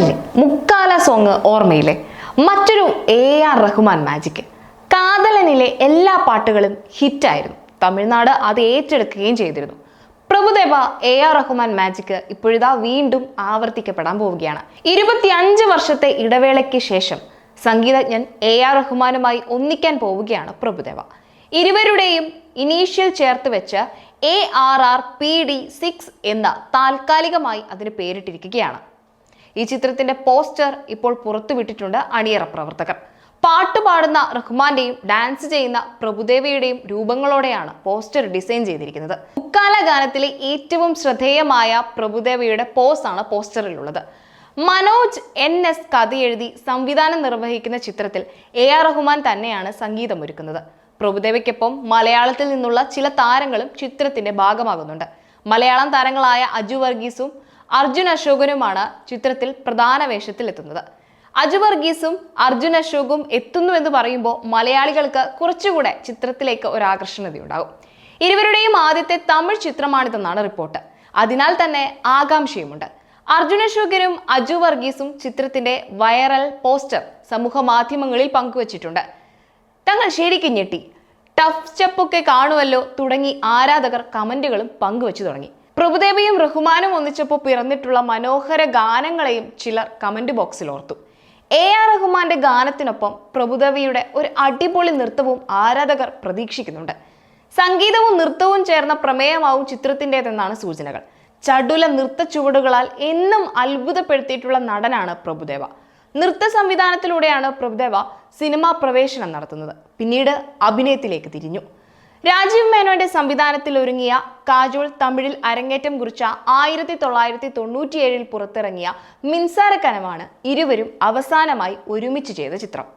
കാതലിലെ മുക്കാല song ഓർമ്മയില്ലേ? മറ്റൊരു A R Rahman magic കാതലനിലെ എല്ലാ പാട്ടുകളും ഹിറ്റായിരുന്നു തമിഴ്നാട് അത് ഏറ്റെടുക്കുകയും ചെയ്തിരുന്നു. Prabhudeva A R Rahman magic ഇപ്പോഴിതാ വീണ്ടും ആവർത്തിക്കപ്പെടാൻ പോവുകയാണ്. ഇരുപത്തിയഞ്ച് വർഷത്തെ ഇടവേളയ്ക്ക് ശേഷം സംഗീതജ്ഞൻ എ ആർ റഹ്മാനുമായി ഒന്നിക്കാൻ പോവുകയാണ് പ്രഭുദേവ. ഇരുവരുടെയും ഇനീഷ്യൽ ചേർത്ത് വെച്ച് A R R P D six എന്ന താൽക്കാലികമായി അതിന് പേരിട്ടിരിക്കുകയാണ്. ഈ ചിത്രത്തിന്റെ പോസ്റ്റർ ഇപ്പോൾ പുറത്തുവിട്ടിട്ടുണ്ട് അണിയറ പ്രവർത്തകർ. പാട്ട് പാടുന്ന റഹ്മാന്റെയും ഡാൻസ് ചെയ്യുന്ന പ്രഭുദേവയുടെയും രൂപങ്ങളോടെയാണ് പോസ്റ്റർ ഡിസൈൻ ചെയ്തിരിക്കുന്നത്. മുക്കാല ഗാനത്തിലെ ഏറ്റവും ശ്രദ്ധേയമായ പ്രഭുദേവയുടെ പോസ് ആണ് പോസ്റ്ററിലുള്ളത്. മനോജ് എൻ എസ് കഥ എഴുതി സംവിധാനം നിർവഹിക്കുന്ന ചിത്രത്തിൽ എ ആർ റഹ്മാൻ തന്നെയാണ് സംഗീതമൊരുക്കുന്നത്. പ്രഭുദേവയ്ക്കൊപ്പം മലയാളത്തിൽ നിന്നുള്ള ചില താരങ്ങളും ചിത്രത്തിന്റെ ഭാഗമാകുന്നുണ്ട്. മലയാളം താരങ്ങളായ അജു വർഗീസും അർജുൻ അശോകനുമാണ് ചിത്രത്തിൽ പ്രധാന വേഷത്തിൽ എത്തുന്നത് അജു വർഗീസും അർജുൻ അശോകും എത്തുന്നു എന്ന് പറയുമ്പോൾ മലയാളികൾക്ക് കുറച്ചുകൂടെ ചിത്രത്തിലേക്ക് ഒരു ആകർഷണതയുണ്ടാകും. ഇരുവരുടെയും ആദ്യത്തെ തമിഴ് ചിത്രമാണിതെന്നാണ് റിപ്പോർട്ട്. അതിനാൽ തന്നെ ആകാംക്ഷയുമുണ്ട്. അർജുൻ അശോകനും അജു വർഗീസും ചിത്രത്തിന്റെ വൈറൽ പോസ്റ്റർ സമൂഹ മാധ്യമങ്ങളിൽ പങ്കുവച്ചിട്ടുണ്ട്. തങ്ങൾ ശരിക്കും ഞെട്ടി. ടഫ് സ്റ്റെപ്പൊക്കെ കാണുമല്ലോ തുടങ്ങി ആരാധകർ കമന്റുകളും പങ്കുവച്ചു തുടങ്ങി. പ്രഭുദേവയും റഹ്മാനും ഒന്നിച്ചപ്പോൾ പിറന്നിട്ടുള്ള മനോഹര ഗാനങ്ങളെയും ചിലർ കമന്റ് ബോക്സിൽ ഓർത്തു. എ ആർ റഹ്മാന്റെ ഗാനത്തിനൊപ്പം പ്രഭുദേവിയുടെ ഒരു അടിപൊളി നൃത്തവും ആരാധകർ പ്രതീക്ഷിക്കുന്നുണ്ട്. സംഗീതവും നൃത്തവും ചേർന്ന പ്രമേയമാവും ചിത്രത്തിന്റെതെന്നാണ് സൂചനകൾ. ചടുല നൃത്ത ചുവടുകളാൽ എന്നും അത്ഭുതപ്പെടുത്തിയിട്ടുള്ള നടനാണ് പ്രഭുദേവ. നൃത്ത സംവിധാനത്തിലൂടെയാണ് പ്രഭുദേവ സിനിമാ പ്രവേശനം നടത്തുന്നത്. പിന്നീട് അഭിനയത്തിലേക്ക് തിരിഞ്ഞു. രാജീവ് മേനോന്റെ സംവിധാനത്തിൽ ഒരുങ്ങിയ കാജോൾ തമിഴിൽ അരങ്ങേറ്റം കുറിച്ച ആയിരത്തി തൊള്ളായിരത്തി തൊണ്ണൂറ്റിയേഴിൽ പുറത്തിറങ്ങിയ മിൻസാരക്കനമാണ് ഇരുവരും അവസാനമായി ഒരുമിച്ച് ചെയ്ത ചിത്രം.